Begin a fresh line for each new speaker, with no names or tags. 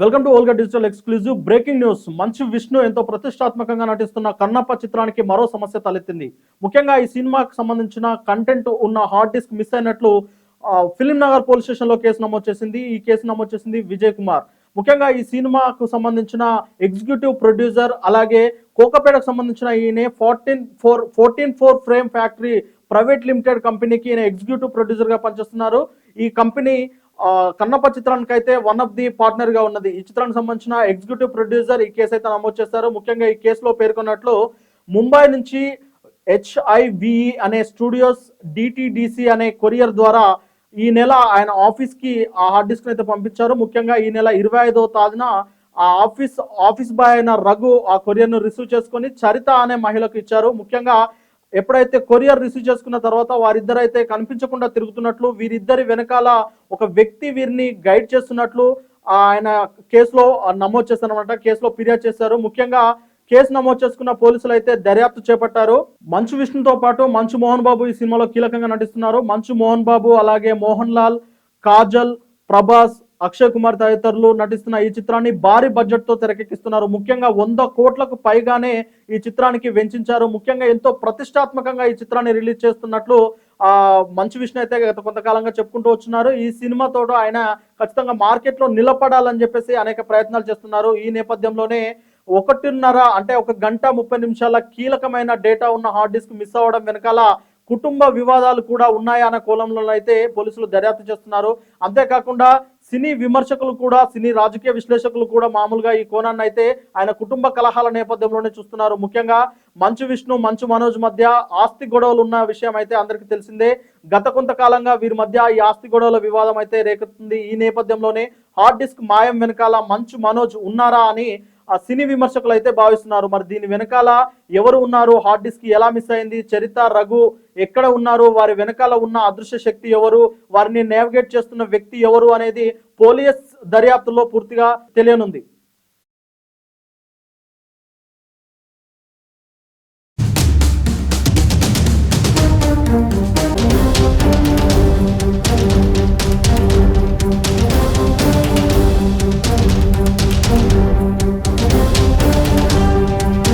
Welcome to Olga digital exclusive breaking news. Manchu Vishnu ఎంతో ప్రతిష్టాత్మకంగా నటిస్తున్న కన్నప్ప చిత్రానికి మరో సమస్య తలెత్తింది. ముఖ్యంగా ఈ సినిమాకి సంబంధించిన కంటెంట్ ఉన్న హార్డ్ డిస్క్ మిస్ అయినట్లు ఫిలిం నగర్ పోలీస్ స్టేషన్లో కేసు నమోదు చేసింది. ఈ కేసు నమోదు చేసింది విజయ్ కుమార్. ముఖ్యంగా ఈ సినిమాకు సంబంధించిన ఎగ్జిక్యూటివ్ ప్రొడ్యూసర్ అలాగే కోకపేటకు సంబంధించిన ఈయన fourteen four fourteen four frame factory private limited కంపెనీకి ఈయన ఎగ్జిక్యూటివ్ ప్రొడ్యూసర్గా పనిచేస్తున్నారు. ఈ కంపెనీ కన్నప్ప చిత్రానికి అయితే వన్ ఆఫ్ ది పార్ట్నర్గా ఉన్నది. ఈ చిత్రానికి సంబంధించిన ఎగ్జిక్యూటివ్ ప్రొడ్యూసర్ ఈ కేసు అయితే నమోదు చేస్తారు. ముఖ్యంగా ఈ కేసులో పేర్కొన్నట్లు ముంబై నుంచి హెచ్ఐవిఈ అనే స్టూడియోస్ డిటిడిసి అనే కొరియర్ ద్వారా ఈ నెల ఆయన ఆఫీస్కి ఆ హార్డ్ డిస్క్ అయితే పంపించారు. ముఖ్యంగా ఈ నెల ఇరవై ఐదో తాజున ఆ ఆఫీస్ ఆఫీస్ బాయ్ అయిన రఘు ఆ కొరియర్ను రిసీవ్ చేసుకొని చరిత అనే మహిళకు ఇచ్చారు. ముఖ్యంగా ఎప్పుడైతే కొరియర్ రిసీవ్ చేసుకున్న తర్వాత వారిద్దరైతే కనిపించకుండా తిరుగుతున్నట్లు వీరిద్దరి వెనకాల ఒక వ్యక్తి వీరిని గైడ్ చేస్తున్నట్లు ఆయన కేసులో నమోదు చేశారనమాట కేసులో ఫిర్యాదు చేశారు ముఖ్యంగా కేసు నమోదు చేసుకున్న పోలీసులు అయితే దర్యాప్తు చేపట్టారు. మంచు విష్ణుతో పాటు మంచు మోహన్ బాబు ఈ సినిమాలో కీలకంగా నటిస్తున్నారు. మంచు మోహన్ బాబు అలాగే మోహన్ లాల్ కాజల్ ప్రభాస్ అక్షయ్ కుమార్ తదితరులు నటిస్తున్న ఈ చిత్రాన్ని భారీ బడ్జెట్తో తెరకెక్కిస్తున్నారు. ముఖ్యంగా వంద కోట్లకు పైగానే ఈ చిత్రానికి వెంచించారు. ముఖ్యంగా ఎంతో ప్రతిష్టాత్మకంగా ఈ చిత్రాన్ని రిలీజ్ చేస్తున్నట్లు ఆ మంచి విష్ణు అయితే గత కొంతకాలంగా చెప్పుకుంటూ వచ్చినారు. ఈ సినిమాతో ఆయన ఖచ్చితంగా మార్కెట్లో నిలబడాలని చెప్పేసి అనేక ప్రయత్నాలు చేస్తున్నారు. ఈ నేపథ్యంలోనే ఒకటిన్నర అంటే ఒక గంట ముప్పై నిమిషాల కీలకమైన డేటా ఉన్న హార్డ్ డిస్క్ మిస్ అవ్వడం వెనకాల కుటుంబ వివాదాలు కూడా ఉన్నాయా అన్న అయితే పోలీసులు దర్యాప్తు చేస్తున్నారు. అంతేకాకుండా సినీ విమర్శకులు కూడా సినీ రాజకీయ విశ్లేషకులు కూడా మామూలుగా ఈ కోణాన్ని అయితే ఆయన కుటుంబ కలహాల నేపథ్యంలోనే చూస్తున్నారు. ముఖ్యంగా మంచు విష్ణు మంచు మనోజ్ మధ్య ఆస్తి గొడవలు ఉన్న విషయం అయితే అందరికీ తెలిసిందే. గత కొంతకాలంగా వీరి మధ్య ఈ ఆస్తి గొడవల వివాదం అయితే రేకెత్తుంది. ఈ నేపథ్యంలోనే హార్డ్ డిస్క్ మాయం వెనకాల మంచు మనోజ్ ఉన్నారా అని సినీ విమర్శకులు అయితే భావిస్తున్నారు. మరి దీని వెనకాల ఎవరు ఉన్నారు? హార్డ్ డిస్క్ ఎలా మిస్ అయింది? చరిత రఘు ఎక్కడ ఉన్నారు? వారి వెనకాల ఉన్న అదృశ్య శక్తి ఎవరు? వారిని నేవిగేట్ చేస్తున్న వ్యక్తి ఎవరు అనేది పోలీస్ దర్యాప్తులో పూర్తిగా తెలియనుంది.